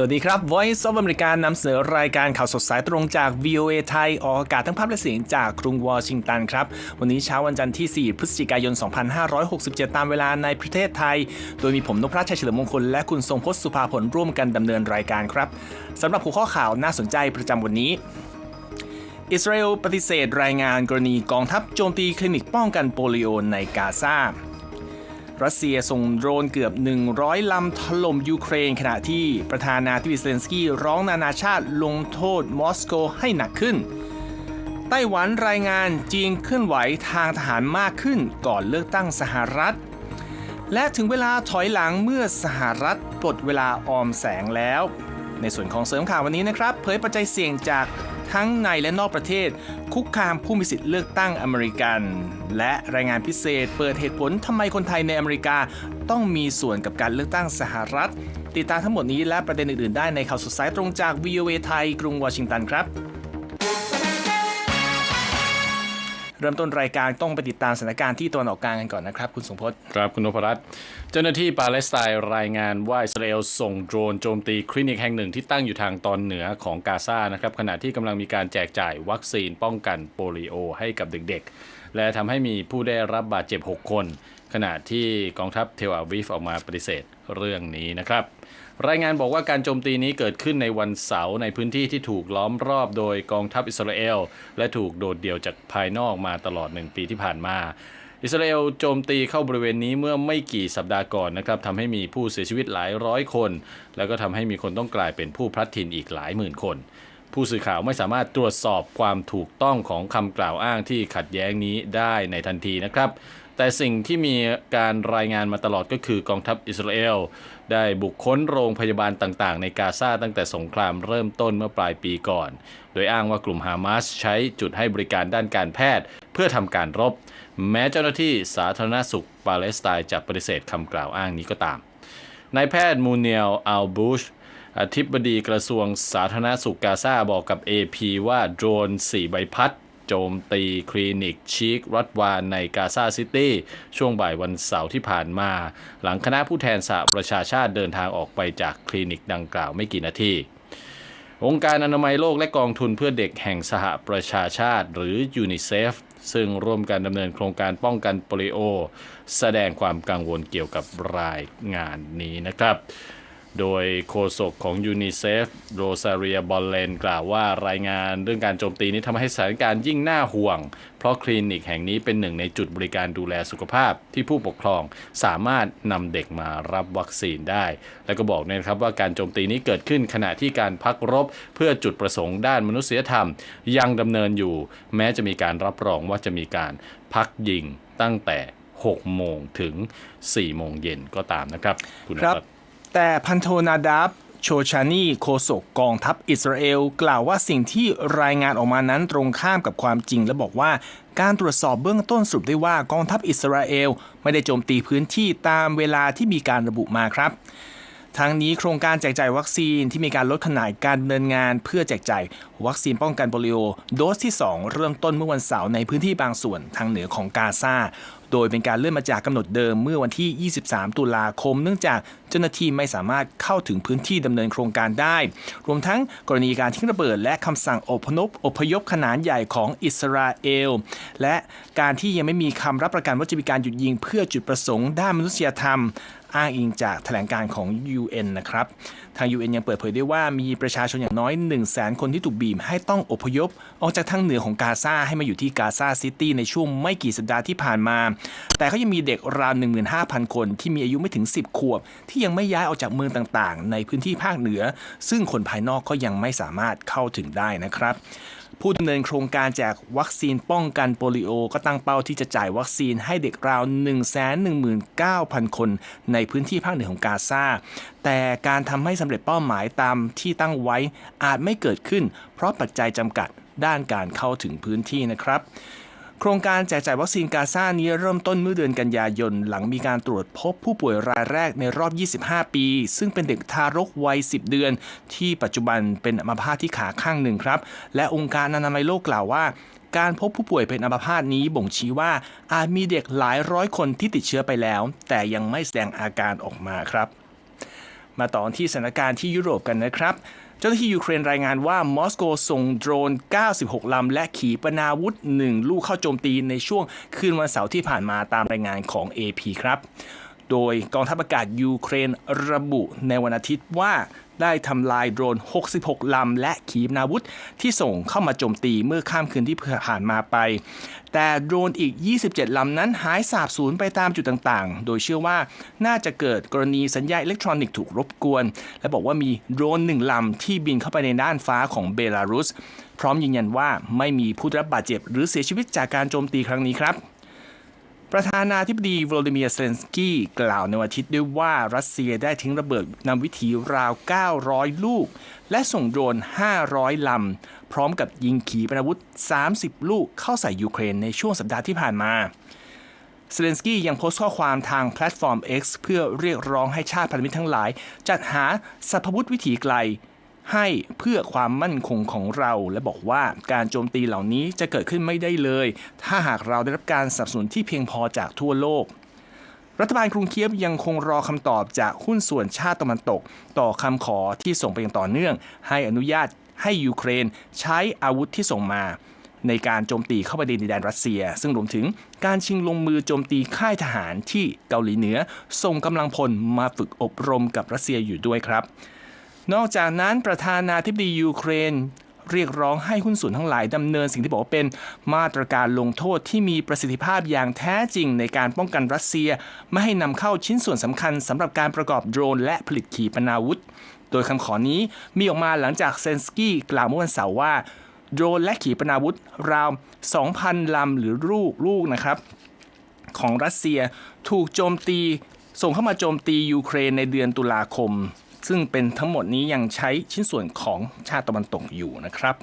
สวัสดีครับ Voice of America นำเสนอรายการข่าวสดสายตรงจาก VOA ไทย ออกอากาศทั้งภาพและเสียงจากกรุงวอชิงตันครับ วันนี้เช้าวันจันทร์ที่ 4 พฤศจิกายน 2567 ตามเวลาในประเทศไทย โดยมีผมนพรัชชัยเฉลิมมงคล และคุณทรงพจน์สุภาผลร่วมกันดำเนินรายการครับสำหรับหัวข้อข่าวน่าสนใจประจำวันนี้อิสราเอลปฏิเสธรายงานกรณีกองทัพโจมตีคลินิกป้องกันโปลิโอในกาซา รัสเซียส่งโดรนเกือบ 100 ลำถล่มยูเครน ขณะที่ประธานาธิบดีเซเลนสกี้ร้องนานาชาติลงโทษมอสโกให้หนักขึ้น ไต้หวันรายงานจีนเคลื่อนไหวทางทหารมากขึ้นก่อนเลือกตั้งสหรัฐ และถึงเวลาถอยหลังเมื่อสหรัฐปลดเวลาออมแสงแล้ว ในส่วนของเสริมข่าววันนี้นะครับ เผยปัจจัยเสี่ยงจากทั้งในและนอกประเทศ คุกคามผู้มีสิทธิ์เลือกตั้งอเมริกัน และรายงานพิเศษเปิดเหตุผลทำไมคนไทยในอเมริกา ต้องมีส่วนกับการเลือกตั้งสหรัฐ ติดตามทั้งหมดนี้และประเด็นอื่นๆ ได้ในข่าวสดสายตรงจาก VOA ไทย กรุงวอชิงตันครับ เริ่มต้นรายการต้องไปติดตามสถานการณ์ที่ตะวันออกกลางกันก่อนนะครับคุณสมพศครับคุณนพรัตน์เจ้าหน้าที่ปาเลสไตน์รายงานว่าอิสราเอลส่งโดรนโจมตีคลินิกแห่งหนึ่งที่ตั้งอยู่ทางตอนเหนือของกาซานะครับขณะที่กำลังมีการแจกจ่ายวัคซีนป้องกันโปลิโอให้กับเด็กๆ และทำให้มีผู้ได้รับบาดเจ็บ 6 คน ขณะที่กองทัพเทลอาวีฟออกมาปฏิเสธเรื่องนี้นะครับ รายงานบอกว่าการโจมตีนี้เกิดขึ้นในวันเสาร์ในพื้นที่ที่ถูกล้อมรอบโดยกองทัพอิสราเอล และถูกโดดเดี่ยวจากภายนอกมาตลอดหนึ่งปีที่ผ่านมาอิสราเอลโจมตีเข้าบริเวณนี้เมื่อไม่กี่สัปดาห์ก่อนนะครับทำให้มีผู้เสียชีวิตหลายร้อยคน แล้วก็ทำให้มีคนต้องกลายเป็นผู้พลัดถิ่นอีกหลายหมื่นคน ผู้สื่อข่าวไม่สามารถตรวจสอบความถูกต้องของคำกล่าวอ้างที่ขัดแย้งนี้ได้ในทันทีนะครับ แต่สิ่งที่มีการรายงานมาตลอดก็คือกองทัพอิสราเอล ได้บุกค้นโรงพยาบาลต่างๆ ในกาซาตั้งแต่สงครามเริ่มต้นเมื่อปลายปีก่อน โดยอ้างว่ากลุ่มฮามาสใช้จุดให้บริการด้านการแพทย์ เพื่อทำการรบ แม้เจ้าหน้าที่สาธารณสุขปาเลสไตน์จะปฏิเสธคำกล่าวอ้างนี้ก็ตามนายแพทย์มูเนียลอัลบูชอธิบดีกระทรวงสาธารณสุขกาซาบอกกับ AP ว่าโดรน4ใบพัด โจมตีคลินิกชีกรัฐวานในกาซาซิตี้ช่วงบ่ายวันเสาร์ที่ผ่านมา หลังคณะผู้แทนสหประชาชาติเดินทางออกไปจากคลินิกดังกล่าวไม่กี่นาทีองค์การอนามัยโลกและกองทุนเพื่อเด็กแห่งสหประชาชาติหรือยูนิเซฟซึ่งร่วมกันดำเนินโครงการป้องกันโปลิโอ แสดงความกังวลเกี่ยวกับรายงานนี้นะครับ โดยโฆษกของยูนิเซฟโรซาเรียบอลเลนกล่าวว่ารายงานเรื่องการโจมตีนี้ทำให้สถานการณ์ยิ่งน่าห่วง เพราะคลินิกแห่งนี้เป็นหนึ่งในจุดบริการดูแลสุขภาพที่ผู้ปกครองสามารถนำเด็กมารับวัคซีนได้ และก็บอกนะครับว่าการโจมตีนี้เกิดขึ้นขณะที่การพักรบ เพื่อจุดประสงค์ด้านมนุษยธรรม ยังดำเนินอยู่ แม้จะมีการรับรองว่าจะมีการพักยิงตั้งแต่ 6 โมงถึง 4 โมงเย็นก็ตามนะครับ คุณครับ แต่พันโทนาดับโชชานีโคศกกองทัพอิสราเอล กล่าวว่าสิ่งที่รายงานออกมานั้นตรงข้ามกับความจริง และบอกว่าการตรวจสอบเบื้องต้นสรุปได้ว่ากองทัพอิสราเอล ไม่ได้โจมตีพื้นที่ตามเวลาที่มีการระบุมาครับ ทั้งนี้โครงการแจกจ่ายวัคซีนที่มีการลดขนาดการดำเนินงาน เพื่อแจกจ่ายวัคซีนป้องกันโปลิโอโดสที่ 2 เริ่มต้นเมื่อวันเสาร์ในพื้นที่บางส่วนทางเหนือของกาซาโดยเป็นการเลื่อนมาจากกำหนดเดิมเมื่อวันที่ 23 ตุลาคม เนื่องจากเจ้าหน้าที่ไม่สามารถเข้าถึงพื้นที่ดำเนินโครงการได้ รวมทั้งกรณีการทิ้งระเบิด และคำสั่งอพยพอพยพขนาดใหญ่ของอิสราเอล และการที่ยังไม่มีคำรับประกันว่าจะมีการหยุดยิงเพื่อจุดประสงค์ด้านมนุษยธรรม อ้างอิงจากแถลงการของ UN นะครับ ทาง UN ยังเปิดเผยได้ว่ามีประชาชนอย่างน้อย 1 0 0 0 0แสนคนที่ถูกบีบให้ต้องอพยพ ออกจากทางเหนือของกาซาให้มาอยู่ที่กาซาซิตี้ในช่วงไม่กี่สัปดาห์ที่ผ่านมา แต่ก็ยังมีเด็กราว 15,000 คนที่มีอายุไม่ถึง 10 ขวบ ที่ยังไม่ย้ายออกจากเมืองต่างๆ ในพื้นที่ภาคเหนือ ซึ่งคนภายนอกก็ยังไม่สามารถเข้าถึงได้นะครับ ผู้ดำเนินโครงการแจกวัคซีนป้องกันโปลิโอ ก็ตั้งเป้าที่จะจ่ายวัคซีนให้เด็กราว 119,000 คน ในพื้นที่ภาคเหนือของกาซา แต่การทำให้สำเร็จเป้าหมายตามที่ตั้งไว้อาจไม่เกิดขึ้น เพราะปัจจัยจำกัดด้านการเข้าถึงพื้นที่นะครับ โครงการแจกจ่ายวัคซีนกาซานี้เริ่มต้นเมื่อเดือนกันยายน หลังมีการตรวจพบผู้ป่วยรายแรกในรอบ 25 ปี ซึ่งเป็นเด็กทารกวัย 10 เดือน ที่ปัจจุบันเป็นอัมพาตที่ขาข้างหนึ่งครับ และองค์การอนามัยโลกกล่าวว่าการพบผู้ป่วยเป็นอัมพาตนี้บ่งชี้ว่าอาจมีเด็กหลายร้อยคนที่ติดเชื้อไปแล้ว แต่ยังไม่แสดงอาการออกมาครับ มาต่อที่สถานการณ์ที่ยุโรปกันนะครับ เจ้าหน้าที่ยูเครนรายงานว่ามอสโกส่งโดรน 96 ลำ และขีปนาวุธ 1 ลูกเข้าโจมตีในช่วงคืนวันเสาร์ที่ผ่านมาตามรายงานของ AP ครับ โดยกองทัพอากาศยูเครนระบุในวันอาทิตย์ว่า ได้ทำลายโดรน 66 ลำ และขีปนาวุธ ที่ส่งเข้ามาโจมตีเมื่อข้ามคืนที่ผ่านมาไป แต่โดรนอีก 27 ลำนั้นหายสาบสูญไปตามจุดต่างๆ โดยเชื่อว่าน่าจะเกิดกรณีสัญญาณอิเล็กทรอนิกส์ถูกรบกวน และบอกว่ามีโดรนหนึ่งลำที่บินเข้าไปในน่านฟ้าของเบลารุส พร้อมยืนยันว่าไม่มีผู้ได้รับบาดเจ็บ หรือเสียชีวิตจากการโจมตีครั้งนี้ครับ ประธานาธิบดีโวลดิเมียเซเลนสกี้กล่าวในวันอาทิตย์ด้วยว่ารัสเซียได้ทิ้งระเบิดนำวิถีราว 900 ลูก และส่งโดรน 500 ลำ พร้อมกับยิงขีปนาวุธ 30 ลูกเข้าใส่ยูเครนในช่วงสัปดาห์ที่ผ่านมาเซเลนสกี้ยังโพสต์ข้อความทางแพลตฟอร์ม X เพื่อเรียกร้องให้ชาติพันธมิตรทั้งหลาย จัดหาสัพพวุธวิถีไกล ให้เพื่อความมั่นคงของเรา และบอกว่าการโจมตีเหล่านี้จะเกิดขึ้นไม่ได้เลย ถ้าหากเราได้รับการสนับสนุนที่เพียงพอจากทั่วโลกรัฐบาลกรุงเคียบยังคงรอคำตอบจากหุ้นส่วนชาติตะวันตก ต่อคำขอที่ส่งไปอย่างต่อเนื่อง ให้อนุญาตให้ยูเครนใช้อาวุธที่ส่งมา ในการโจมตีเข้าไปในดินแดนรัสเซีย ซึ่งรวมถึงการชิงลงมือโจมตีค่ายทหารที่เกาหลีเหนือส่งกำลังพลมาฝึกอบรมกับรัสเซียอยู่ด้วยครับ นอกจากนั้นประธานาธิบดียูเครน เรียกร้องให้หุ้นส่วนทั้งหลายดำเนินสิ่งที่บอกว่าเป็นมาตรการลงโทษที่มีประสิทธิภาพอย่างแท้จริงในการป้องกันรัสเซีย ไม่ให้นำเข้าชิ้นส่วนสำคัญสำหรับการประกอบโดรน และผลิตขีปนาวุธ โดยคำขอนี้มีออกมาหลังจากเซนสกี้กล่าวเมื่อวันเสาร์ว่าโดรนและขีปนาวุธราว 2,000 ลำหรือลูกลูกนะครับ ของรัสเซียถูกโจมตี ส่งเข้ามาโจมตียูเครนในเดือนตุลาคม ซึ่งเป็นทั้งหมดนี้ยังใช้ชิ้นส่วนของชาติตะวันตกอยู่นะครับ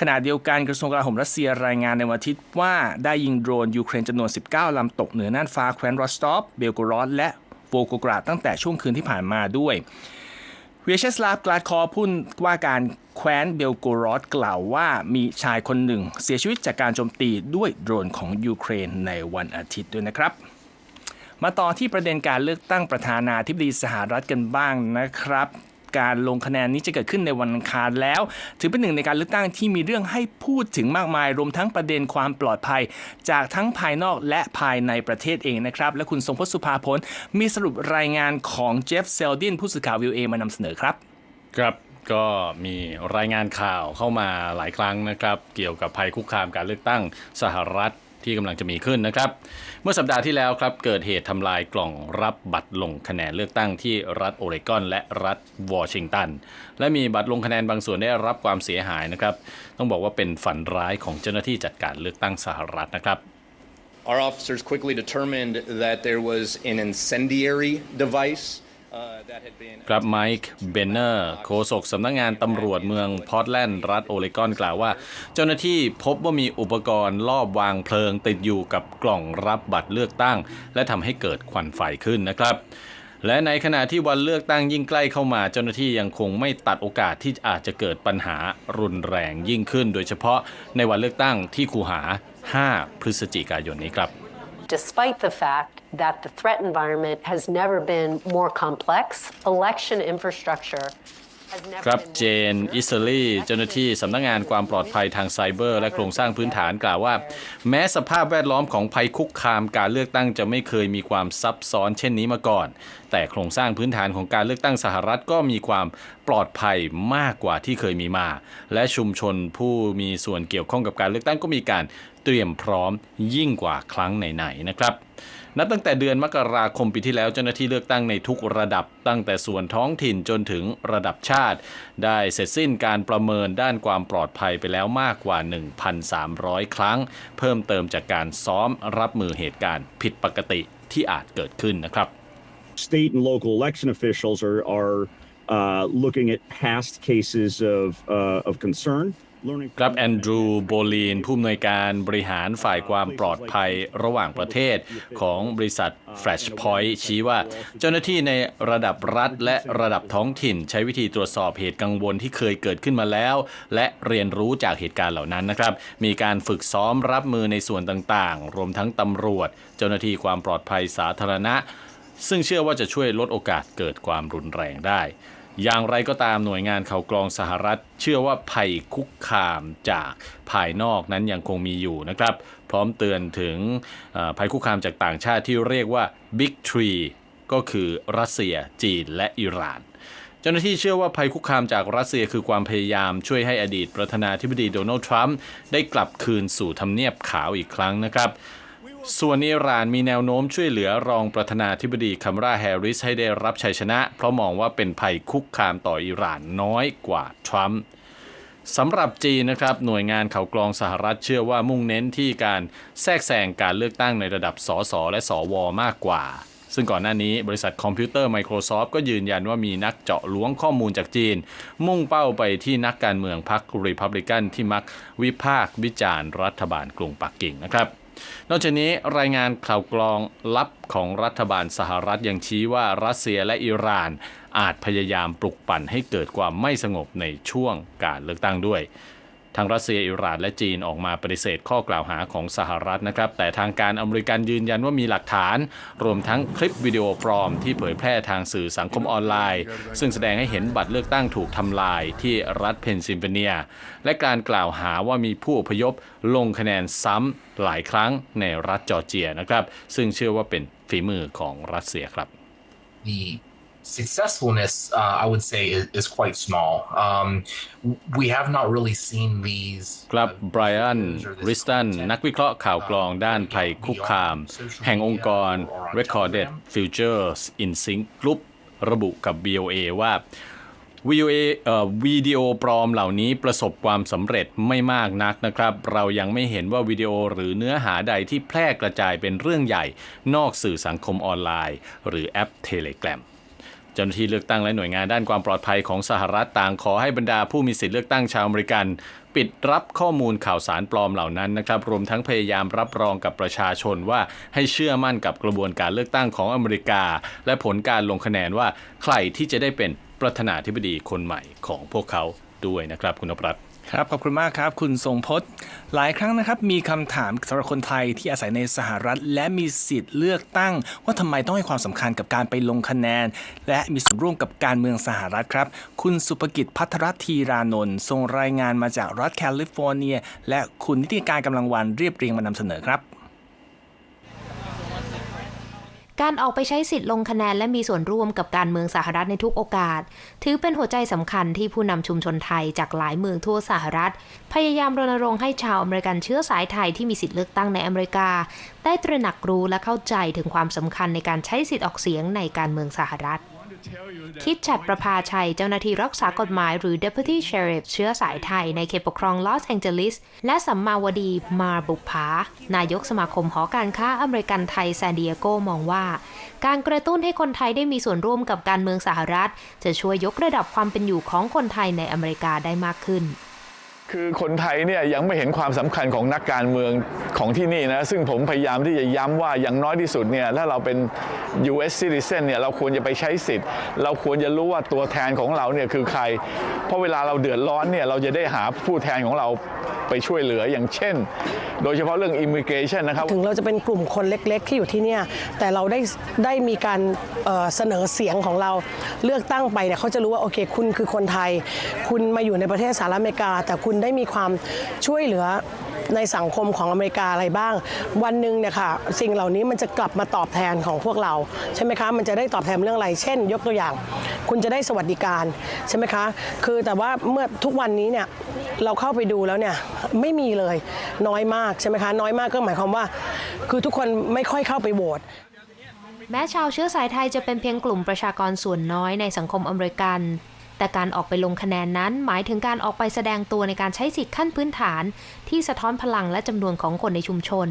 ขณะเดียวกันกระทรวงกลาโหมรัสเซียรายงานในวันอาทิตย์ว่าได้ยิงโดรนยูเครนจำนวน 19 ลำตกเหนือน่านฟ้าแคว้นรอสตอฟเบลโกรอดและโวโกกราดตั้งแต่ช่วงคืนที่ผ่านมาด้วยเวียเชสลาฟกลาดคอพูดว่าการแคว้นเบลโกรอดกล่าวว่ามีชายคนหนึ่ง เสียชีวิตจากการโจมตีด้วยโดรนของยูเครนในวันอาทิตย์ด้วยนะครับ มาต่อที่ประเด็นการเลือกตั้งประธานาธิบดีสหรัฐกันบ้างนะครับการลงคะแนนนี้จะเกิดขึ้นในวันอังคารแล้ว ถือเป็นหนึ่งในการเลือกตั้งที่มีเรื่องให้พูดถึงมากมาย รวมทั้งประเด็นความปลอดภัย จากทั้งภายนอกและภายในประเทศเองนะครับ และคุณทรงพจน์สุภาพลมีสรุปรายงานของเจฟเซลดินผู้สื่อข่าววิวเอมานำเสนอครับ ครับก็มีรายงานข่าวเข้ามาหลายครั้งนะครับ เกี่ยวกับภัยคุกคามการเลือกตั้งสหรัฐ ที่กำลังจะมีขึ้นนะครับ เมื่อสัปดาห์ที่แล้วครับเกิดเหตุทำลายกล่องรับบัตรลงคะแนนเลือกตั้งที่รัฐโอเรกอน และรัฐวอชิงตัน และมีบัตรลงคะแนนบางส่วนได้รับความเสียหายนะครับ ต้องบอกว่าเป็นฝันร้ายของเจ้าหน้าที่จัดการเลือกตั้งสหรัฐนะครับ Our officers quickly determined that there was an incendiary device ครับไมค์เบนเนอร์โฆษกสำนักงงานตำรวจเมืองพอร์ตแลนด์ รัฐโอเรกอนกล่าวว่า เจ้าหน้าที่พบว่ามีอุปกรณ์ลอบวางเพลิงติดอยู่กับกล่องรับบัตรเลือกตั้ง และทำให้เกิดควันไฟขึ้นนะครับและในขณะที่วันเลือกตั้งยิ่งใกล้เข้ามาเจ้าหน้าที่ยังคงไม่ตัดโอกาสที่อาจจะเกิดปัญหารุนแรงยิ่งขึ้น โดยเฉพาะในวันเลือกตั้งที่คูหา 5 พฤศจิกายนนี้ครับ despite the fact that the threat environment has never been more complex, election infrastructure ครับ been เจนอิสลีเจ้าหน้าที่สำนักงานความปลอดภัยทางไซเบอร์ และโครงสร้างพื้นฐานกล่าวว่า แม้สภาพแวดล้อมของภัยคุกคามการเลือกตั้งจะไม่เคยมีความซับซ้อนเช่นนี้มาก่อน แต่โครงสร้างพื้นฐานของการเลือกตั้งสหรัฐก็มีความปลอดภัยมากกว่าที่เคยมีมา และชุมชนผู้มีส่วนเกี่ยวข้องกับการเลือกตั้งก็มีการเตรียมพร้อมยิ่งกว่าครั้งไหนๆนะครับ นับตั้งแต่เดือนมกราคมปีที่แล้วเจ้าหน้าที่เลือกตั้งในทุกระดับตั้งแต่ส่วนท้องถิ่นจนถึงระดับชาติ ได้เสร็จสิ้นการประเมินด้านความปลอดภัยไปแล้วมากกว่า 1,300 ครั้ง เพิ่มเติมจากการซ้อมรับมือเหตุการณ์ผิดปกติที่อาจเกิดขึ้นนะครับ state and local election officials are are uh, looking at past cases of uh, of concern. ครับแอนดรูโบลีน ผู้อำนวยการบริหารฝ่ายความปลอดภัยระหว่างประเทศของบริษัท Flashpoint ชี้ว่า เจ้าหน้าที่ในระดับรัฐและระดับท้องถิ่น ใช้วิธีตรวจสอบเหตุกังวลที่เคยเกิดขึ้นมาแล้ว และเรียนรู้จากเหตุการณ์เหล่านั้นนะครับ มีการฝึกซ้อมรับมือในส่วนต่างๆ รวมทั้งตำรวจ เจ้าหน้าที่ความปลอดภัยสาธารณะ ซึ่งเชื่อว่าจะช่วยลดโอกาสเกิดความรุนแรงได้ อย่างไรก็ตามหน่วยงานข่าวกรองสหรัฐ เชื่อว่าภัยคุกคามจากภายนอกนั้นยังคงมีอยู่นะครับ พร้อมเตือนถึงภัยคุกคามจากต่างชาติที่เรียกว่า Big Three ก็คือรัสเซีย จีนและอิหร่าน เจ้าหน้าที่เชื่อว่าภัยคุกคามจากรัสเซียคือความพยายามช่วยให้อดีตประธานาธิบดีโดนัลด์ทรัมป์ได้กลับคืนสู่ทำเนียบขาวอีกครั้งนะครับ ส่วนอิหร่านมีแนวโน้มช่วยเหลือรองประธานาธิบดีคัมราแฮร์ริสให้ได้รับชัยชนะ เพราะมองว่าเป็นภัยคุกคามต่ออิหร่านน้อยกว่าทรัมป์สำหรับจีนนะครับ หน่วยงานเข่ากรองสหรัฐเชื่อว่ามุ่งเน้นที่การแทรกแซงการเลือกตั้งในระดับสสและสวมากกว่า ซึ่งก่อนหน้านี้บริษัทคอมพิวเตอร์ Microsoft ก็ยืนยันว่ามีนักเจาะล้วงข้อมูลจากจีน มุ่งเป้าไปที่นักการเมืองพรรครีพับลิกันที่มักวิพากษ์วิจารณ์รัฐบาลกรุงปักกิ่งนะครับ นอกจากนี้รายงานข่าวกรองลับของรัฐบาลสหรัฐยังชี้ว่ารัสเซียและอิหร่านอาจพยายามปลุกปั่นให้เกิดความไม่สงบในช่วงการเลือกตั้งด้วย ทางรัสเซียอิหร่านและจีนออกมาปฏิเสธข้อกล่าวหาของสหรัฐนะครับ แต่ทางการอเมริกันยืนยันว่ามีหลักฐาน รวมทั้งคลิปวิดีโอปลอมที่เผยแพร่ทางสื่อสังคมออนไลน์ ซึ่งแสดงให้เห็นบัตรเลือกตั้งถูกทำลายที่รัฐเพนซิลเวเนีย และการกล่าวหาว่ามีผู้อพยพลงคะแนนซ้ำหลายครั้งในรัฐจอร์เจียนะครับ ซึ่งเชื่อว่าเป็นฝีมือของรัสเซียครับ the successfulness, uh, I would say, is, is quite small. Um, we have not really seen these. ครับ uh, ไบรอัน videos or this ริสตัน content, นักวิเคราะห์ข่าวกรองด้านภัยคุกคาม แห่งองค์กร Recorded Futures in Sync Group ระบุกับ BOA ว่าวิดีโอเอ่อวิดีโอปลอมเหล่านี้ประสบความสำเร็จไม่มากนักนะครับ เรายังไม่เห็นว่าวิดีโอหรือเนื้อหาใดที่แพร่กระจายเป็นเรื่องใหญ่ นอกสื่อสังคมออนไลน์ หรือแอป Telegram เจ้าหน้าที่เลือกตั้งและหน่วยงานด้านความปลอดภัยของสหรัฐต่างขอให้บรรดาผู้มีสิทธิเลือกตั้งชาวอเมริกัน ปิดรับข้อมูลข่าวสารปลอมเหล่านั้นนะครับรวมทั้งพยายามรับรองกับประชาชนว่าให้เชื่อมั่นกับกระบวนการเลือกตั้งของอเมริกา และผลการลงคะแนนว่าใครที่จะได้เป็นประธานาธิบดีคนใหม่ของพวกเขาด้วยนะครับคุณนพรัตน์ ครับขอบคุณมากครับ คุณทรงพจน์ หลายครั้งนะครับ มีคำถามสำหรับคนไทยที่อาศัยในสหรัฐ และมีสิทธิ์เลือกตั้ง ว่าทำไมต้องให้ความสำคัญกับการไปลงคะแนน และมีส่วนร่วมกับการเมืองสหรัฐครับ คุณสุภกิจพัทรธีรานนท์ทรงรายงานมาจากรัฐแคลิฟอร์เนีย และคุณนิติการกำลังวันเรียบเรียงมานำเสนอครับ การออกไปใช้สิทธิ์ลงคะแนนและมีส่วนร่วมกับการเมืองสหรัฐในทุกโอกาส ถือเป็นหัวใจสำคัญที่ผู้นำชุมชนไทยจากหลายเมืองทั่วสหรัฐ พยายามรณรงค์ให้ชาวอเมริกันเชื้อสายไทยที่มีสิทธิ์เลือกตั้งในอเมริกา ได้ตระหนักรู้และเข้าใจถึงความสำคัญในการใช้สิทธิ์ออกเสียงในการเมืองสหรัฐ คิดฉัดประภาชัยเจ้าหน้าที่รักษากฎหมายหรือ Deputy Sheriff เชื้อสายไทยในเขตปกครองลอสแองเจลิส และสัมมาวดีมาบุภานายกสมาคมหอการค้าอเมริกันไทยซานดิเอโกมองว่า การกระตุ้นให้คนไทยได้มีส่วนร่วมกับการเมืองสหรัฐ จะช่วยยกระดับความเป็นอยู่ของคนไทยในอเมริกาได้มากขึ้น คือคนไทยเนี่ยยังไม่เห็นความสำคัญของนักการเมืองของที่นี่นะ ซึ่งผมพยายามที่จะย้ำว่าอย่างน้อยที่สุดเนี่ยถ้าเราเป็น US citizen เนี่ยเราควรจะไปใช้สิทธิ์ เราควรจะรู้ว่าตัวแทนของเราเนี่ยคือใคร เพราะเวลาเราเดือดร้อนเนี่ยเราจะได้หาผู้แทนของเราไปช่วยเหลืออย่างเช่น โดยเฉพาะเรื่อง immigration นะครับ ถึงเราจะเป็นกลุ่มคนเล็กๆ ที่อยู่ที่เนี่ยแต่เราได้ได้มีการเเสนอเสียงของเราเลือกตั้งไปเนี่ยเขาจะรู้ว่าโอเค คุณคือคนไทย คุณมาอยู่ในประเทศสหรัฐอเมริกา แต่คุณได้มีความช่วยเหลือในสังคมของอเมริกาอะไรบ้าง วันหนึ่งเนี่ยค่ะสิ่งเหล่านี้มันจะกลับมาตอบแทนของพวกเราใช่ไหมคะมันจะได้ตอบแทนเรื่องอะไร เช่น ยกตัวอย่าง คุณจะได้สวัสดิการใช่ไหมคะ คือแต่ว่าเมื่อทุกวันนี้เนี่ยเราเข้าไปดูแล้วเนี่ยไม่มีเลยน้อยมากใช่ไหมคะน้อยมากก็หมายความว่า คือทุกคนไม่ค่อยเข้าไปโหวตแม้ชาวเชื้อสายไทยจะเป็นเพียงกลุ่มประชากรส่วนน้อยในสังคมอเมริกัน แต่การออกไปลงคะแนนนั้น หมายถึงการออกไปแสดงตัวในการใช้สิทธิขั้นพื้นฐาน ที่สะท้อนพลังและจำนวนของคนในชุมชน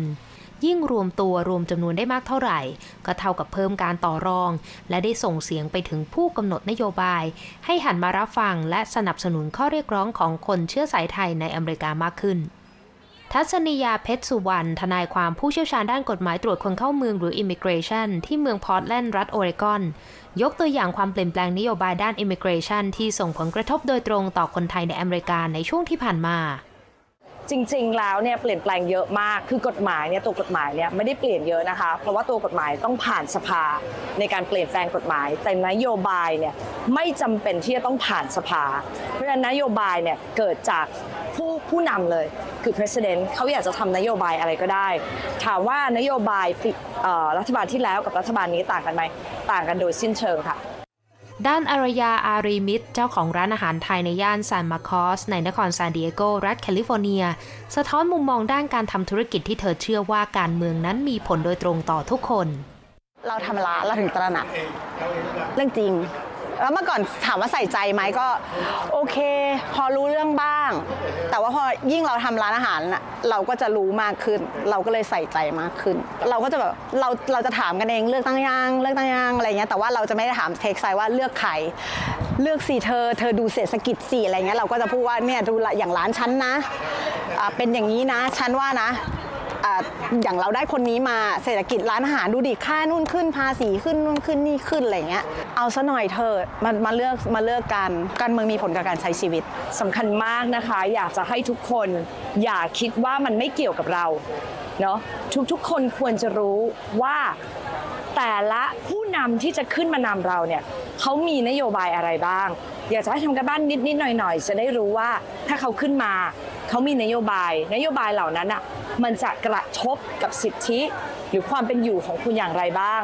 ยิ่งรวมตัวรวมจำนวนได้มากเท่าไหร่ ก็เท่ากับเพิ่มการต่อรอง และได้ส่งเสียงไปถึงผู้กำหนดนโยบาย ให้หันมารับฟังและสนับสนุนข้อเรียกร้องของคนเชื้อสายไทยในอเมริกามากขึ้น ทัศนียาเพชรสุวรรณทนายความผู้เชี่ยวชาญด้านกฎหมายตรวจคนเข้าเมืองหรือ Immigration ที่เมืองพอร์ตแลนด์รัฐโอเรกอน ยกตัวอย่างความเปลี่ยนแปลงนโยบายด้าน Immigration ที่ส่งผลกระทบโดยตรงต่อคนไทยในอเมริกาในช่วงที่ผ่านมาจริงๆ แล้วเนี่ยเปลี่ยนแปลงเยอะมาก คือกฎหมายเนี่ยตัวกฎหมายเนี่ยไม่ได้เปลี่ยนเยอะนะคะ เพราะว่าตัวกฎหมายต้องผ่านสภาในการเปลี่ยนแปลงกฎหมาย แต่นโยบายเนี่ยไม่จำเป็นที่จะต้องผ่านสภา เพราะฉะนั้นนโยบายเนี่ยเกิดจาก ผู้ผู้นำเลยคือ president เขาอยากจะทำนโยบายอะไรก็ได้ ถามว่านโยบายฟิเอ่อรัฐบาลที่แล้วกับรัฐบาลนี้ต่างกันไหมต่างกันโดยสิ้นเชิงค่ะด้านอารยาอารีมิตรเจ้าของร้านอาหารไทยในย่านซานมาคอส ในนครซานดิเอโก รัฐแคลิฟอร์เนีย สะท้อนมุมมองด้านการทำธุรกิจที่เธอเชื่อว่าการเมืองนั้นมีผลโดยตรงต่อทุกคน เราทำร้านเราถึงตระหนักเรื่องจริง แล้วเมื่อก่อนถามว่าใส่ใจไหมก็โอเค พอรู้เรื่องบ้าง แต่ว่าพอยิ่งเราทำร้านอาหารน่ะเราก็จะรู้มากขึ้น เราก็เลยใส่ใจมากขึ้น เราก็จะแบบเราเราจะถามกันเองเลือกตั้งยังเลือกตั้งยังอะไรเงี้ยแต่ว่าเราจะไม่ได้ถามเทคไซว่าเลือกใครเลือกสิเธอ เธอดูเศรษฐกิจสิอะไรเงี้ยเราก็จะพูดว่าเนี่ยดูอย่างร้านฉันนะเป็นอย่างนี้นะฉันว่านะ อย่างเราได้คนนี้มาเศรษฐกิจร้านอาหารดูดิค่านู่นขึ้นภาษีขึ้นนู่นขึ้นนี่ขึ้นอะไรเงี้ยเอาซะหน่อยเธอะมามาเลือกมาเลือกกันการเมืองมีผลกับการใช้ชีวิตสำคัญมากนะคะ อยากจะให้ทุกคนอย่าคิดว่ามันไม่เกี่ยวกับเราเนาะทุกๆคนควรจะรู้ว่า แต่ละผู้นำที่จะขึ้นมานำเราเนี่ยเขามีนโยบายอะไรบ้าง อยากจะให้ทำกันบ้านนิดๆหน่อยๆ จะได้รู้ว่าถ้าเขาขึ้นมา เขามีนโยบาย นโยบายเหล่านั้นอะมันจะกระทบกับสิทธิ หรือความเป็นอยู่ของคุณอย่างไรบ้าง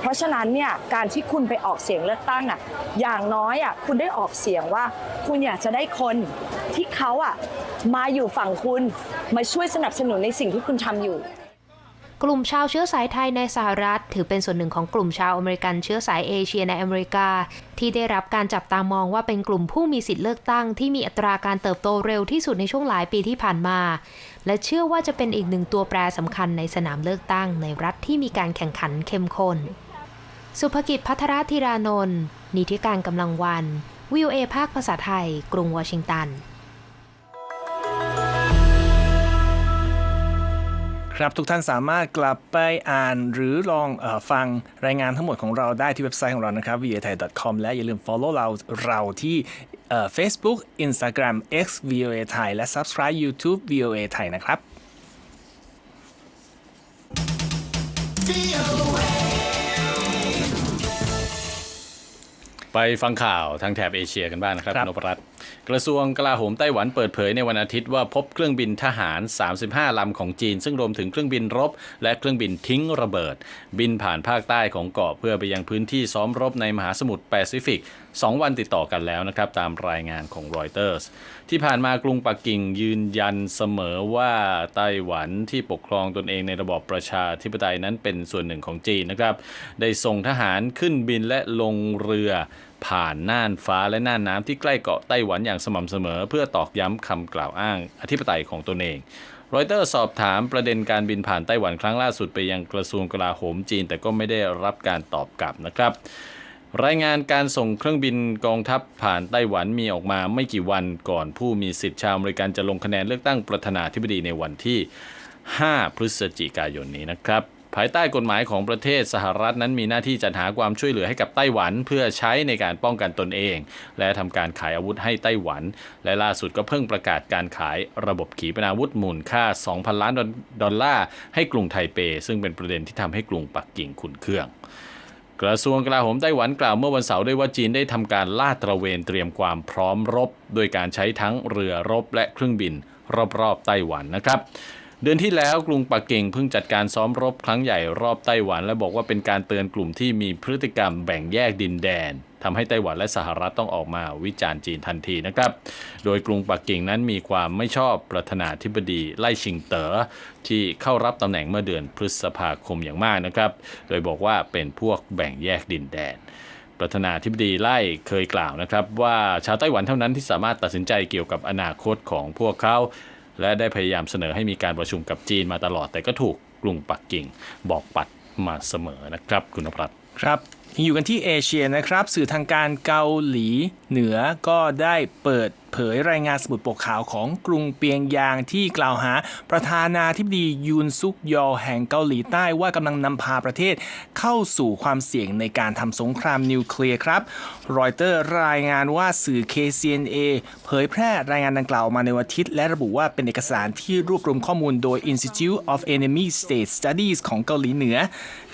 เพราะฉะนั้นเนี่ยการที่คุณไปออกเสียงเลือกตั้งอะอย่างน้อยอะคุณได้ออกเสียงว่า คุณอยากจะได้คนที่เขาอะมาอยู่ฝั่งคุณมาช่วยสนับสนุนในสิ่งที่คุณทำอยู่ กลุ่มชาวเชื้อสายไทยในสหรัฐ ถือเป็นส่วนหนึ่งของกลุ่มชาวอเมริกันเชื้อสายเอเชียในอเมริกา ที่ได้รับการจับตามองว่าเป็นกลุ่มผู้มีสิทธิ์เลือกตั้ง ที่มีอัตราการเติบโตเร็วที่สุดในช่วงหลายปีที่ผ่านมา และเชื่อว่าจะเป็นอีกหนึ่งตัวแปรสำคัญในสนามเลือกตั้ง ในรัฐที่มีการแข่งขันเข้มข้น สุภกิจพัทรธีรานนท์นิติการกำลังวันวิวเอภาคภาษาไทย กรุงวอชิงตัน ครับทุกท่านสามารถกลับไปอ่านหรือลองเออฟังรายงานทั้งหมดของเราได้ที่เว็บไซต์ของเรานะครับ v a t h a i com และอย่าลืม follow เราเราที่เอ่อ Facebook Instagram X VOA Thai และ subscribe YouTube VOA Thai นะครับ ไปฟังข่าวทางแถบเอเชียกันบ้างนะครับครับนพรัตน์ กระทรวงกลาโหมไต้หวันเปิดเผยในวันอาทิตย์ว่าพบเครื่องบินทหาร 35 ลำของจีน ซึ่งรวมถึงเครื่องบินรบ และเครื่องบินทิ้งระเบิด บินผ่านภาคใต้ของเกาะเพื่อไปยังพื้นที่ซ้อมรบในมหาสมุทรแปซิฟิก 2 วันติดต่อกันแล้วนะครับตามรายงานของรอยเตอร์สที่ผ่านมากรุงปักกิ่งยืนยันเสมอว่าไต้หวันที่ปกครองตนเองในระบอบประชาธิปไตยนั้นเป็นส่วนหนึ่งของจีนนะครับ ได้ส่งทหารขึ้นบินและลงเรือ ผ่านน่านฟ้าและน่านน้ำที่ใกล้เกาะไต้หวันอย่างสม่ำเสมอ เพื่อตอกย้ำคำกล่าวอ้างอธิปไตยของตนเองรอยเตอร์สอบถามประเด็นการบินผ่านไต้หวันครั้งล่าสุดไปยังกระทรวงกลาโหมจีน แต่ก็ไม่ได้รับการตอบกลับนะครับ รายงานการส่งเครื่องบินกองทัพผ่านไต้หวันมีออกมาไม่กี่วันก่อนผู้มีสิทธิ์ชาวอเมริกันจะลงคะแนนเลือกตั้งประธานาธิบดีในวันที่ 5 พฤศจิกายนนี้นะครับ ภายใต้กฎหมายของประเทศสหรัฐนั้นมีหน้าที่จัดหาความช่วยเหลือให้กับไต้หวัน เพื่อใช้ในการป้องกันตนเอง และทำการขายอาวุธให้ไต้หวัน และล่าสุดก็เพิ่งประกาศการขายระบบขีปนาวุธมูลค่า 2,000 ล้านดอลลาร์ให้กรุงไทเป ซึ่งเป็นประเด็นที่ทำให้กรุงปักกิ่งขุนเคืองกระทรวงกลาโหมไต้หวันกล่าวเมื่อวันเสาร์ด้ว่าจีนได้ทำการลาดตระเวนเตรียมความพร้อมรบ โดยการใช้ทั้งเรือรบและเครื่องบินรอบๆไต้หวันนะครับ เดือนที่แล้วกรุงปักกิ่งเพิ่งจัดการซ้อมรบครั้งใหญ่รอบไต้หวัน และบอกว่าเป็นการเตือนกลุ่มที่มีพฤติกรรมแบ่งแยกดินแดนทำให้ไต้หวันและสหรัฐต้องออกมาวิจารณ์จีนทันทีนะครับ โดยกรุงปักกิ่งนั้นมีความไม่ชอบประธานาธิบดีไล่ชิงเต๋อที่เข้ารับตำแหน่งเมื่อเดือนพฤษภาคมอย่างมากนะครับ โดยบอกว่าเป็นพวกแบ่งแยกดินแดนประธานาธิบดีไล่เคยกล่าวนะครับ ว่าชาวไต้หวันเท่านั้นที่สามารถตัดสินใจเกี่ยวกับอนาคตของพวกเขา และได้พยายามเสนอให้มีการประชุมกับจีนมาตลอด แต่ก็ถูกกรุงปักกิ่งบอกปัดมาเสมอนะครับ คุณนพรัตครับอยู่กันที่เอเชียนะครับ สื่อทางการเกาหลีเหนือก็ได้เปิด เผยรายงานสมุดปกขาวของกรุงเปียงยางที่กล่าวหาประธานาธิบดียูนซุกยอแห่งเกาหลีใต้ว่ากำลังนำพาประเทศเข้าสู่ความเสี่ยงในการทำสงครามนิวเคลียร์ครับ รอยเตอร์รายงานว่าสื่อ KCNA เผยแพร่รายงานดังกล่าวมาในวันอาทิตย์ และระบุว่าเป็นเอกสารที่รวบรวมข้อมูลโดย Institute of Enemy State Studies ของเกาหลีเหนือ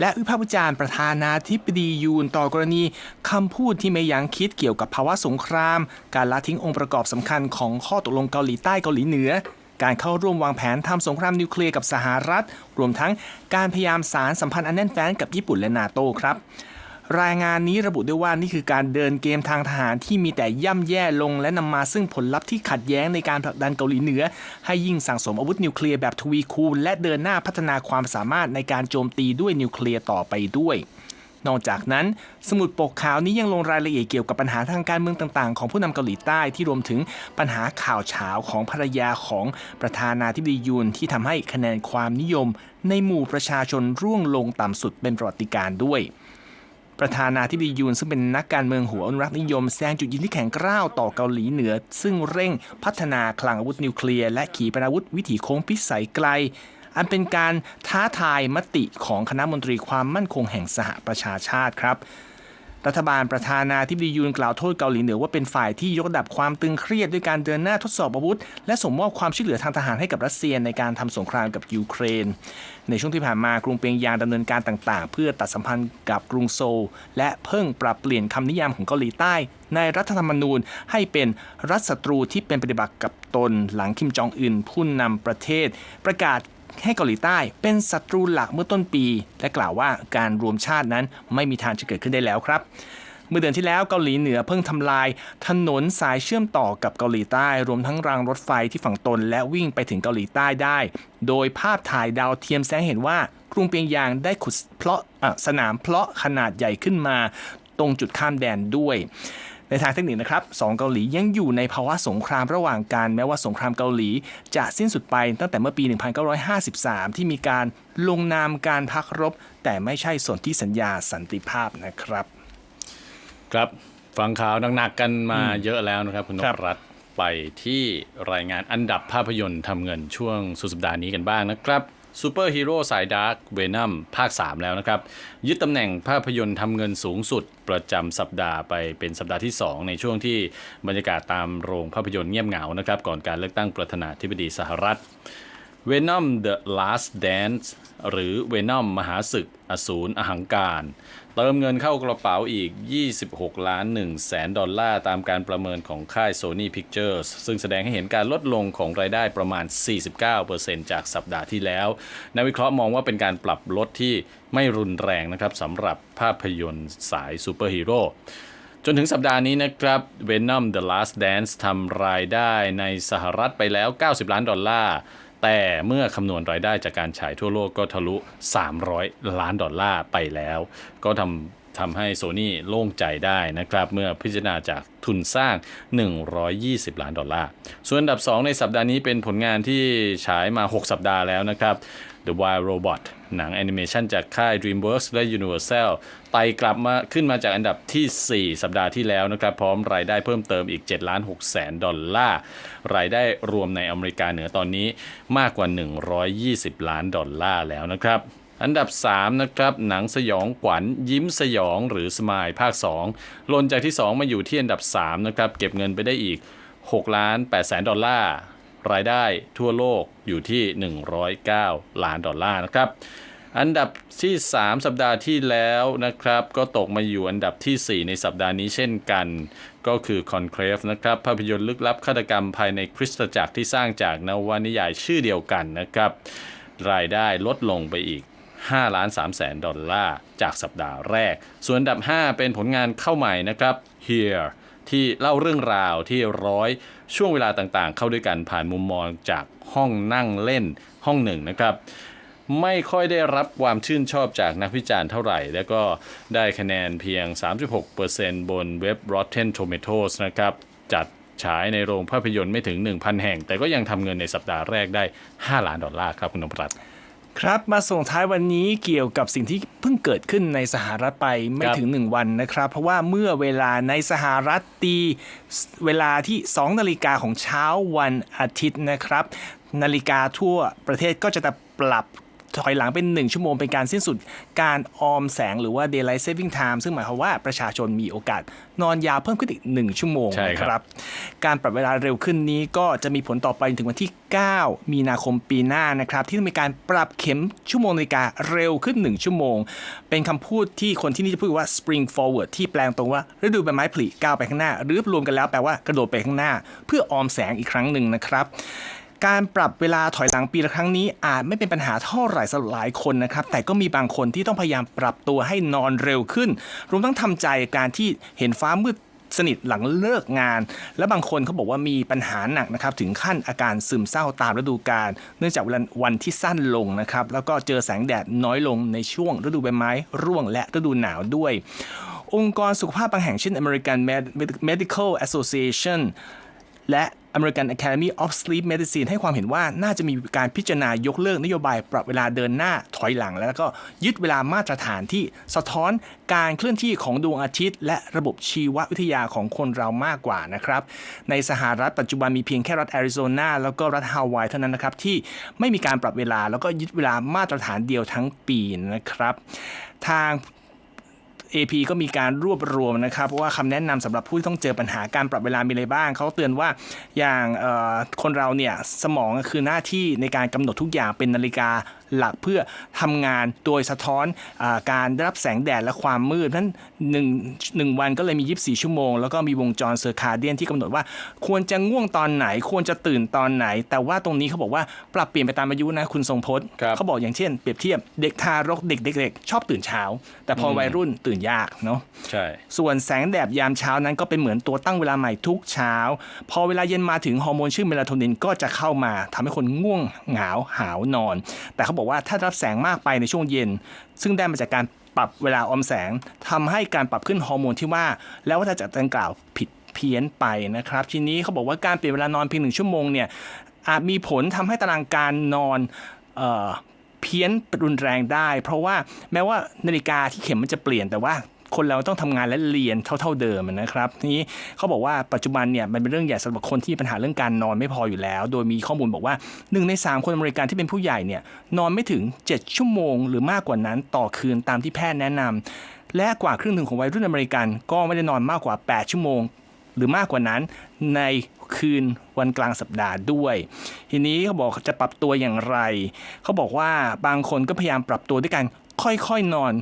และวิพากษ์วิจารณ์ประธานาธิบดียูนต่อกรณีคำพูดที่ไม่ยั้งคิดเกี่ยวกับภาวะสงคราม การละทิ้งองค์ประกอบสำคัญของข้อตกลงเกาหลีใต้เกาหลีเหนือ การเข้าร่วมวางแผนทำสงครามนิวเคลียร์กับสหรัฐ รวมทั้งการพยายามสารสัมพันธ์อันแน่นแฟ้นกับญี่ปุ่นและนาโต้ครับรายงานนี้ระบุด้วยว่านี่คือการเดินเกมทางทหารที่มีแต่ย่ำแย่ลง และนำมาซึ่งผลลัพธ์ที่ขัดแย้งในการผลักดันเกาหลีเหนือ ให้ยิ่งสั่งสมอาวุธนิวเคลียร์แบบทวีคูณ และเดินหน้าพัฒนาความสามารถในการโจมตีด้วยนิวเคลียร์ต่อไปด้วย นอกจากนั้น สมุดปกขาวนี้ยังลงรายละเอียดเกี่ยวกับปัญหาทางการเมืองต่างๆ ของผู้นำเกาหลีใต้ที่รวมถึงปัญหาข่าวเฉาของภรรยาของประธานาธิบดียูนที่ทำให้คะแนนความนิยม ในหมู่ประชาชนร่วงลงต่ำสุดเป็นประวัติการด้วยประธานาธิบดียูนซึ่งเป็นนักการเมืองหัวอนุรักษ์นิยมแสดงจุดยืนที่แข็งกร้าวต่อเกาหลีเหนือ ซึ่งเร่งพัฒนาคลังอาวุธนิวเคลียร์และขีปนาวุธวิถีโค้งพิสัยไกล อันเป็นการท้าทายมติของคณะมนตรีความมั่นคงแห่งสหประชาชาติครับรัฐบาลประธานาธิบดียูนกล่าวโทษเกาหลีเหนือว่าเป็นฝ่ายที่ยกระดับความตึงเครียดด้วยการเดินหน้าทดสอบอาวุธ และส่งมอบความช่วยเหลือทางทหารให้กับรัสเซียในการทำสงครามกับยูเครน ในช่วงที่ผ่านมากรุงเปียงยางดำเนินการต่างๆ เพื่อตัดสัมพันธ์กับกรุงโซล และเพิ่งปรับเปลี่ยนคำนิยามของเกาหลีใต้ ในรัฐธรรมนูญให้เป็นรัฐศัตรูที่เป็นปฏิบัติกับตนหลังคิมจองอึนผู้นำประเทศ ประกาศ ให้เกาหลีใต้เป็นศัตรูหลักเมื่อต้นปี และกล่าวว่าการรวมชาตินั้นไม่มีทางจะเกิดขึ้นได้แล้วครับเมื่อเดือนที่แล้วเกาหลีเหนือเพิ่งทำลาย ถนนสายเชื่อมต่อกับเกาหลีใต้ รวมทั้งรางรถไฟที่ฝั่งตนและวิ่งไปถึงเกาหลีใต้ได้ โดยภาพถ่ายดาวเทียมแสดงเห็นว่ากรุงเปียงยางได้ขุดเพาะะสนามเพาะขนาดใหญ่ขึ้นมา ตรงจุดข้ามแดนด้วย ในทางเทคนิคนะครับสองเกาหลียังอยู่ในภาวะสงครามระหว่างกันแม้ว่าสงครามเกาหลีจะสิ้นสุดไปตั้งแต่เมื่อปี 1953 ที่มีการลงนามการพักรบ แต่ไม่ใช่สนธิสัญญาสันติภาพนะครับ ครับฟังข่าวหนักๆกันมาเยอะแล้วนะครับ คุณนครัพบรัตน์ไปที่รายงานอันดับภาพยนตร์ทำเงินช่วงสุดสัปดาห์นี้กันบ้างนะครับ ซูเปอร์ฮีโร่สายดาร์กเวนัมภาค 3 แล้วนะครับ ยึดตำแหน่งภาพยนตร์ทำเงินสูงสุดประจำสัปดาห์ไปเป็นสัปดาห์ที่ 2 ในช่วงที่บรรยากาศตามโรงภาพยนตร์เงียบเหงานะครับ ก่อนการเลือกตั้งประธานาธิบดีสหรัฐ Venom The Last Dance หรือ Venom มหาศึก อสูรอหังการ เติมเงินเข้ากระเป๋าอีก 26 ล้าน1แสนดอลลาร์ ตามการประเมินของค่าย Sony Pictures ซึ่งแสดงให้เห็นการลดลงของรายได้ประมาณ 49%จากสัปดาห์ที่แล้ว นักวิเคราะห์มองว่าเป็นการปรับลดที่ไม่รุนแรงนะครับสำหรับภาพยนตร์สายซูเปอร์ฮีโร่จนถึงสัปดาห์นี้นะครับ Venom The Last Dance ทำรายได้ในสหรัฐไปแล้ว 90 ล้านดอลลาร์ แต่เมื่อคำนวณรายได้จากการฉายทั่วโลกก็ทะลุ 300 ล้านดอลลาร์ไปแล้ว ก็ทำ ทำให้โซนี่โล่งใจได้นะครับเมื่อพิจารณาจากทุนสร้าง 120 ล้านดอลลาร์ ส่วนอันดับ 2 ในสัปดาห์นี้เป็นผลงานที่ฉายมา 6 สัปดาห์แล้วนะครับ The Wild Robot หนังแอนิเมชันจากค่าย DreamWorks และ Universal ไต่กลับมาขึ้นมาจากอันดับที่ 4 สัปดาห์ที่แล้วนะครับ พร้อมรายได้เพิ่มเติมอีก7ล้าน6แสนดอลลาร์ รายได้รวมในอเมริกาเหนือตอนนี้มากกว่า 120 ล้านดอลลาร์แล้วนะครับ อันดับ 3 นะครับ หนังสยองขวัญยิ้มสยองหรือสมายภาค 2 ลนจากที่ 2 มาอยู่ที่อันดับ 3 นะครับ เก็บเงินไปได้อีก6ล้าน8แสนดอลลาร์ รายได้ทั่วโลกอยู่ที่ 109 ล้านดอลลาร์นะครับ อันดับที่ 3 สัปดาห์ที่แล้วนะครับ ก็ตกมาอยู่อันดับทีสี่4 ในสัปดาห์นี้เช่นกัน ก็คือ Conclave นะครับ ภาพยนตร์ลึกลับฆาตกรรมภายในคริสตจักรที่สร้างจากนวนิยายชื่อเดียวกันนะครับ รายได้ลดลงไปอีก 5ล้าน3แสนดอลลาร์จากสัปดาห์แรก ส่วนอันดับ 5 เป็นผลงานเข้าใหม่นะครับ Here ที่เล่าเรื่องราวที่ร้อยช่วงเวลาต่างๆ เข้าด้วยกันผ่านมุมมองจากห้องนั่งเล่นห้องหนึ่งนะครับไม่ค่อยได้รับความชื่นชอบจากนักวิจารณ์เท่าไหร่ แล้วก็ได้คะแนนเพียง 36%บนเว็บ Rotten Tomatoes นะครับ จัดฉายในโรงภาพยนตร์ไม่ถึง 1,000 แห่ง แต่ก็ยังทำเงินในสัปดาห์แรกได้ 5 ล้านดอลลาร์ครับคุณนพรัตน์ ครับมาส่งท้ายวันนี้เกี่ยวกับสิ่งที่เพิ่งเกิดขึ้นในสหรัฐไปไม่ครับถึง 1 วันนะครับ เพราะว่าเมื่อเวลาในสหรัฐตีเวลาที่ 2 นาฬิกาของเช้าวันอาทิตย์นะครับ นาฬิกาทั่วประเทศก็จะปรับ ถอยหลังเป็น 1 ชั่วโมงเป็นการสิ้นสุดการออมแสงหรือว่า daylight saving time ซึ่งหมายความว่าประชาชนมีโอกาสนอนยาวเพิ่มขึ้นอีก 1 ชั่วโมงใช่ครับนะการปรับเวลาเร็วขึ้นนี้ก็จะมีผลต่อไปถึงวันที่ 9 มีนาคมปีหน้านะครับ ที่ต้องมีการปรับเข็มชั่วโมงนาฬิกาเร็วขึ้น 1 ชั่วโมง เป็นคำพูดที่คนที่นี่จะพูดว่า spring forward ที่แปลงตรงว่าฤดูใบไม้ผลิก้าวไปข้างหน้า หรือรวมกันแล้วแปลว่ากระโดดไปข้างหน้า เพื่อออมแสงอีกครั้งหนึ่งนะครับ การปรับเวลาถอยหลังปีละครั้งนี้อาจไม่เป็นปัญหาเท่าไหร่สำหรับหลายคนนะครับ แต่ก็มีบางคนที่ต้องพยายามปรับตัวให้นอนเร็วขึ้น รวมทั้งทำใจการที่เห็นฟ้ามืดสนิทหลังเลิกงาน และบางคนเขาบอกว่ามีปัญหาหนักนะครับ ถึงขั้นอาการซึมเศร้าตามฤดูกาลเนื่องจากว,วันที่สั้นลงนะครับ แล้วก็เจอแสงแดดน้อยลงในช่วงฤดูใบไม้ ร่วงและฤดูหนาวด้วย องค์กรสุขภาพบางแห่งเช่น American Medical Association และ American Academy of Sleep Medicine ให้ความเห็นว่าน่าจะมีการพิจารณายกเลิกนโยบายปรับเวลาเดินหน้าถอยหลัง แล้วก็ยึดเวลามาตรฐานที่สะท้อนการเคลื่อนที่ของดวงอาทิตย์ และระบบชีววิทยาของคนเรามากกว่านะครับ ในสหรัฐปัจจุบันมีเพียงแค่รัฐแอริโซนาแล้วก็รัฐฮาวายเท่านั้นนะครับ ที่ไม่มีการปรับเวลาแล้วก็ยึดเวลามาตรฐานเดียวทั้งปีนะครับ ทาง AP ก็มีการรวบรวมนะครับว่าคำแนะนำสำหรับผู้ที่ต้องเจอปัญหาการปรับเวลามีอะไรบ้าง เขาเตือนว่าอย่างคนเราเนี่ยสมองคือหน้าที่ในการกำหนดทุกอย่างเป็นนาฬิกา หลักเพื่อทำงานโดยสะท้อนอาการได้รับแสงแดดและความมืดนั้นหนึ่งหนึ่งวันก็เลยมี 24 ชั่วโมง แล้วก็มีวงจรเซอร์คาเดียนที่กำหนดว่า ควรจะง่วงตอนไหน ควรจะตื่นตอนไหน แต่ว่าตรงนี้เขาบอกว่าปรับเปลี่ยนไปตามอายุนะคุณทรงพจน์ครับเขาบอกอย่างเช่นเปรียบเทียบเด็กทารกเด็กเด็กๆชอบตื่นเช้า แต่พอวัยรุ่นตื่นยากเนาะใช่ส่วนแสงแดดยามเช้านั้นก็เป็นเหมือนตัวตั้งเวลาใหม่ทุกเช้า พอเวลาเย็นมาถึงฮอร์โมนชื่อเมลาโทนินก็จะเข้ามาทำให้คนง่วงเหงาหาวนอน แต่เขาบอกว่าถ้ารับแสงมากไปในช่วงเย็น ซึ่งได้มาจากการปรับเวลาอมแสงทำให้การปรับขึ้นฮอร์โมนที่ว่า แล้ววัฏจักรดังกล่าวผิดเพี้ยนไปนะครับ ทีนี้เขาบอกว่าการเปลี่ยนเวลานอนเพียงหนึ่งชั่วโมงเนี่ยอาจมีผลทำให้ตารางการนอนเออเพี้ยนรุนแรงได้ เพราะว่าแม้ว่านาฬิกาที่เข็มมันจะเปลี่ยนแต่ว่า คนเราต้องทำงานและเรียนเท่า ๆเดิมนะครับทีนี้เขาบอกว่าปัจจุบันเนี่ยมันเป็นเรื่องใหญ่สำหรับคนที่มีปัญหาเรื่องการนอนไม่พออยู่แล้ว โดยมีข้อมูลบอกว่า1ใน3 คนอเมริกันที่เป็นผู้ใหญ่เนี่ยนอนไม่ถึง 7 ชั่วโมง หรือมากกว่านั้นต่อคืนตามที่แพทย์แนะนำและกว่าครึ่งหนึ่งของวัยรุ่นอเมริกัน ก็ไม่ได้นอนมากกว่า 8 ชั่วโมง หรือมากกว่านั้นในคืนวันกลางสัปดาห์ด้วย ทีนี้เขาบอกจะปรับตัวอย่างไร เขาบอกว่าบางคนก็พยายามปรับตัวด้วยการค่อยๆนอน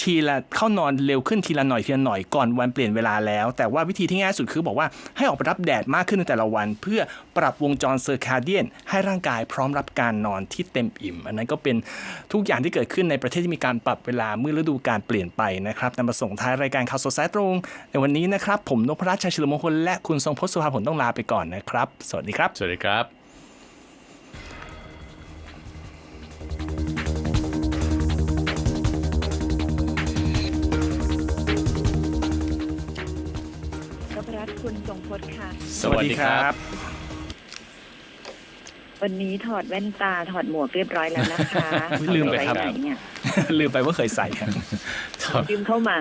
ทีละเข้านอนเร็วขึ้นทีละหน่อยทีละหน่อยก่อนวันเปลี่ยนเวลาแล้ว แต่ว่าวิธีที่ง่ายสุดคือบอกว่าให้ออกไปรับแดดมากขึ้นในแต่ละวัน เพื่อปรับวงจรเซอร์คาเดียน ให้ร่างกายพร้อมรับการนอนที่เต็มอิ่ม อันนั้นก็เป็นทุกอย่างที่เกิดขึ้นในประเทศที่มีการปรับเวลาเมื่อฤดูการเปลี่ยนไปนะครับนำมาส่งท้ายรายการข่าวสดสายตรงในวันนี้นะครับ ผมนพรัชชัยเฉลิมงคลและคุณทรงพจน์สุภาผลต้องลาไปก่อนนะครับ สวัสดีครับ สวัสดีครับ คุณทรงพจน์ค่ะ สวัสดีครับ วันนี้ถอดแว่นตาถอดหมวกเรียบร้อยแล้วนะคะอุ๊ยลืมไปครับไหนเนี่ยลืมไปว่าเคยใส่ครับยืมเข้ามา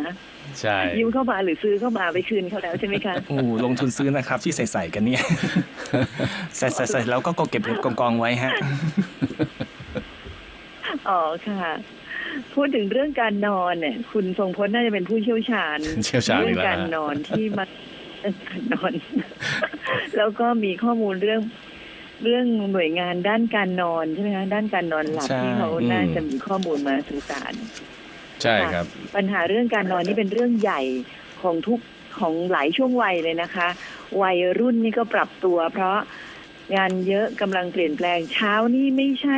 ใช่ยืมเข้ามาหรือซื้อเข้ามาไปคืนเขาแล้วใช่ไหมคะโอ้ลงทุนซื้อนะครับ ที่ใส่ๆกันเนี่ยใส่ใส่ๆแล้วก็เก็บกองๆไว้ฮะอ๋อค่ะ พูดถึงเรื่องการนอนเนี่ย คุณทรงพจน์น่าจะเป็นผู้เชี่ยวชาญเชี่ยวชาญเรื่อีกแล้วการฮะ นอนที่มาเรื่องการ นอน แล้วก็มีข้อมูลเรื่องเรื่องหน่วยงานด้านการนอนใช่ไหมคะด้านการนอนหลับใช่ที่เขาอืมน่าจะมีข้อมูลมาสื่อสาร ใช่ครับ ปัญหาเรื่องการนอนนี่เป็นเรื่องใหญ่ของทุกของหลายช่วงวัยเลยนะคะ วัยรุ่นนี่ก็ปรับตัว เพราะงานเยอะกำลังเปลี่ยนแปลงเช้านี่ไม่ใช่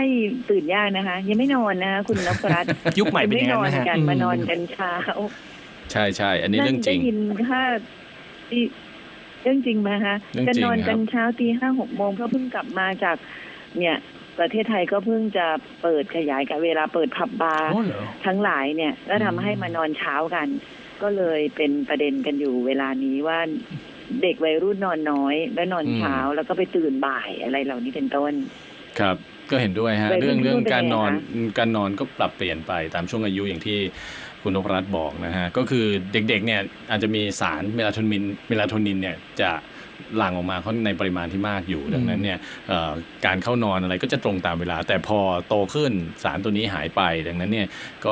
ตื่นยากนะคะ ยังไม่นอนนะคะคุณนพรัตน์ยุคใหม่เป็นอย่างนั้นไม่นะฮะนอนกันมานอนกันเช้า ใช่ใช่อันนี้เรื่องจริงได้ยินค่า ที่เรื่องจริงไหมคะเรื่องจริงจะนอนกันครับเช้าตีห้าหกโมงเพราะเพิ่งกลับมาจาก เนี่ยประเทศไทยก็เพิ่งจะเปิดขยายกับเวลาเปิดผับบาร์โอ้เหรอทั้งหลายเนี่ยก็ทำให้มานอนเช้ากัน ก็เลยเป็นประเด็นกันอยู่เวลานี้ว่าเด็กวัยรุ่นนอนน้อย และนอนเช้าแล้วก็ไปตื่นบ่ายอะไรเหล่านี้เป็นต้น ครับก็เห็นด้วยฮะเลยเรื่องคุณเรื่องเป็นการยังไงนอนคะการนอนก็ปรับเปลี่ยนไปตามช่วงอายุอย่างที่ คุณนพรัตน์บอกนะฮะ ก็คือเด็กๆเนี่ยอาจจะมีสารเมลาโทนินเมลาโทนินเนี่ยจะหลั่งออกมาเขาในปริมาณที่มากอยู่ดังนั้นเนี่ยเอ่อการเข้านอนอะไรก็จะตรงตามเวลา แต่พอโตขึ้นสารตัวนี้หายไป ดังนั้นเนี่ยก็